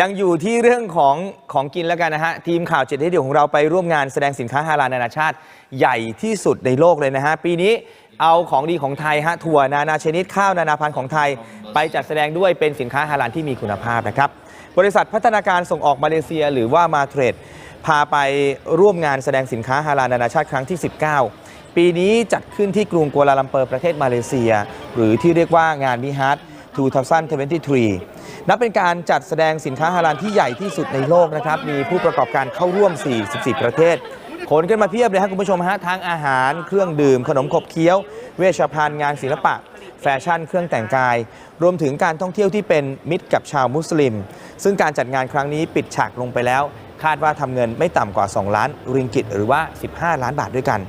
ยังอยู่ที่เรื่องของของกินแล้วกันนะฮะ ทีมข่าวเจ็ดเดียวของเราไปร่วมงานแสดงสินค้าฮาลาลนานาชาติใหญ่ที่สุดในโลกเลยนะฮะ ปีนี้เอาของดีของไทยฮะถั่วนานาชนิดข้าวนานาพันธุ์ของไทย ไปจัดแสดงด้วยเป็นสินค้าฮาลาลที่มีคุณภาพนะครับ บริษัทพัฒนาการส่งออกมาเลเซียหรือว่ามาเทรด พาไปร่วมงานแสดงสินค้าฮาลาลนานาชาติครั้งที่ 19 ปีนี้จัดขึ้นที่กรุงกัวลาลัมเปอร์ประเทศมาเลเซีย หรือที่เรียกว่างานมิฮัท2023 นับเป็นการจัดแสดงสินค้าฮาลาลที่ใหญ่ที่สุดในโลกนะครับ มีผู้ประกอบการเข้าร่วม 44 ประเทศ ขนกันมาเพียบเลยครับคุณผู้ชมฮะทั้งอาหาร เครื่องดื่ม ขนมขบเคี้ยว เวชภัณฑ์งานศิลปะ แฟชั่น เครื่องแต่งกาย รวมถึงการท่องเที่ยวที่เป็นมิตรกับชาวมุสลิม ซึ่งการจัดงานครั้งนี้ปิดฉากลงไปแล้ว คาดว่าทำเงินไม่ต่ำกว่า 2 ล้านริงกิตหรือว่า 15 ล้านบาทด้วยกัน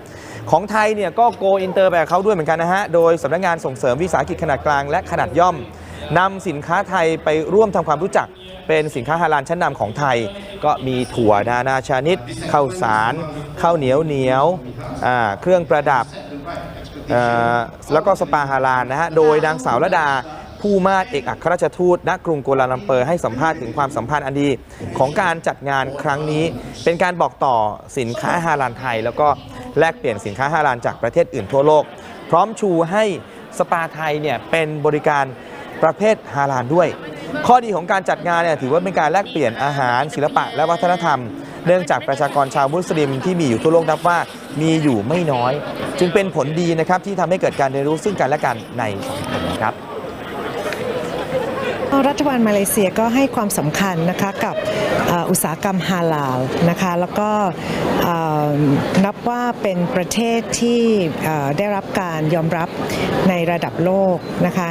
ของไทยเนี่ยก็โกอินเตอร์ไปกับเขาด้วยเหมือนกันนะฮะ โดยสำนักงานส่งเสริมวิสาหกิจขนาดกลางและขนาดย่อม นำสินค้าไทยไปร่วมทำความรู้จัก เป็นสินค้าฮาลาลชั้นนำของไทย ก็มีถั่วนานาชนิดข้าวสารข้าวเหนียวเหนียวเครื่องประดับแล้วก็สปาฮาลานนะฮะโดยนางสาวระดาผู้มาศเอกอัครราชทูตณกรุงกัวลาลัมเปอร์ให้สัมภาษณ์ถึงความสัมพันธ์อันดี ของการจัดงานครั้งนี้ เป็นการบอกต่อสินค้าฮาลาลไทย แล้วก็แลกเปลี่ยนสินค้าฮาลาลจากประเทศอื่นทั่วโลก พร้อมชูให้สปาไทยเนี่ยเป็นบริการ ประเภทฮาลาลด้วย ข้อดีของการจัดงานเนี่ยถือว่าเป็นการแลกเปลี่ยนอาหาร ศิลปะ และวัฒนธรรม เนื่องจากประชากรชาวมุสลิมที่มีอยู่ทั่วโลกนับว่ามีอยู่ไม่น้อย จึงเป็นผลดีนะครับที่ทำให้เกิดการเรียนรู้ซึ่งกันและกันในสังคมนครับ รัฐบาลมาเลเซียก็ให้ความสำคัญนะคะกับอุตสาหกรรมฮาลาลนะคะแล้วก็นับว่าเป็นประเทศที่ได้รับการยอมรับในระดับโลกนะคะ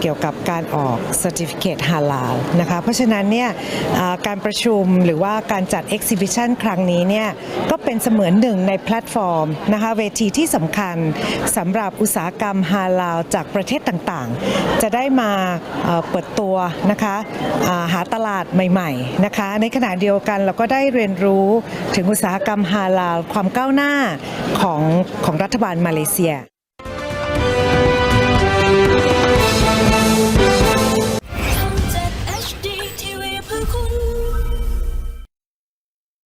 เกี่ยวกับการออก Certificate ฮาลาลนะคะเพราะฉะนั้นเนี่ยการประชุมหรือว่าการจัด Exhibition ครั้งนี้เนี่ยก็เป็นเสมือนหนึ่งในแพลตฟอร์มนะคะเวทีที่สำคัญสำหรับอุตสาหกรรมฮาลาลจากประเทศต่างๆ จะได้มาเปิดตัวนะคะาหาตลาดใหม่ๆนะคะในขณะเดียวกันเราก็ได้เรียนรู้ถึงอุตสาหกรรมฮาลาลความก้าวหน้าของของรัฐบาลมาเลเซีย